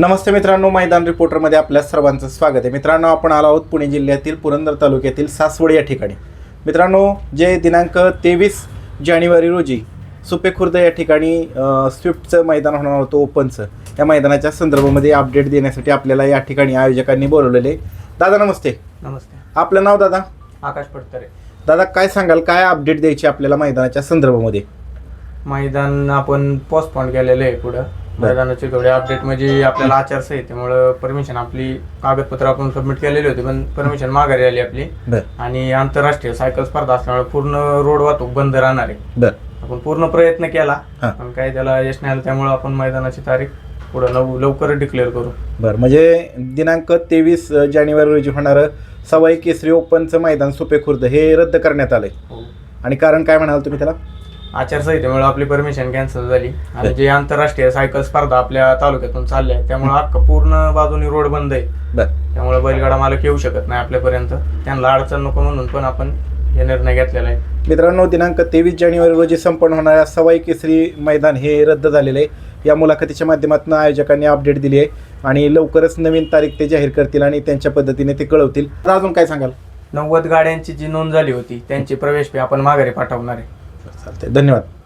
नमस्ते मित्रांनो मैदान रिपोर्टरमध्ये आपल्या सर्वांचं स्वागत आहे. मित्रांनो आपण आलो आहोत पुणे जिल्ह्यातील पुरंदर तालुक्यातील सासवड या ठिकाणी. मित्रांनो जे दिनांक तेवीस जानेवारी रोजी सुपे खुर्द या ठिकाणी स्विफ्टचं मैदान होणार होतं ओपनचं या मैदानाच्या संदर्भामध्ये अपडेट देण्यासाठी आपल्याला या ठिकाणी आयोजकांनी बोलवलेले. दादा नमस्ते. नमस्ते. आपलं नाव दादा? आकाश पडतरे. दादा काय सांगाल? काय अपडेट द्यायची आपल्याला मैदानाच्या संदर्भामध्ये? मैदान आपण पोस्टपॉन केलेलं आहे पुढं. मैदानाची थोडी अपडेट म्हणजे आपल्याला आचारसंहितेमुळं परमिशन आपली कागदपत्र आपण सबमिट केलेली होती पण परमिशन माघारी आली आपली. बरं. आणि आंतरराष्ट्रीय सायकल स्पर्धा असल्यामुळे पूर्ण रोड वाहतूक बंद राहणार आहे. बरं. आपण पूर्ण प्रयत्न केला हां. पण काही त्याला यश नाही आलं त्यामुळे आपण मैदानाची तारीख पुढं लव लवकर डिक्लेअर करू. बरं म्हणजे दिनांक तेवीस जानेवारी रोजी होणारं सवाई केसरी ओपनचं मैदान सुपे खुर्द हे रद्द करण्यात आलंय. हो. आणि कारण काय म्हणाल तुम्ही त्याला? आचारसंहितेमुळे आपली परमिशन कॅन्सल झाली. आणि जे आंतरराष्ट्रीय सायकल स्पर्धा आपल्या तालुक्यातून चालल्या आहेत त्यामुळे अख्खा पूर्ण बाजूनी रोड बंद आहे. बरं. त्यामुळे बैलगाडा मालक येऊ शकत नाही आपल्यापर्यंत. त्यांना अडचण नको म्हणून पण आपण हे निर्णय घेतलेला आहे. मित्रांनो दिनांक तेवीस जानेवारी रोजी संपन्न होणाऱ्या सवाई केसरी मैदान हे रद्द झालेले आहे. या मुलाखतीच्या माध्यमातून आयोजकांनी अपडेट दिली आहे आणि लवकरच नवीन तारीख ते जाहीर करतील आणि त्यांच्या पद्धतीने ते कळवतील. तर अजून काय सांगाल? नव्वद गाड्यांची जी नोंद झाली होती त्यांची प्रवेश फी आपण माघारी पाठवणार आहे. चालतंय. धन्यवाद.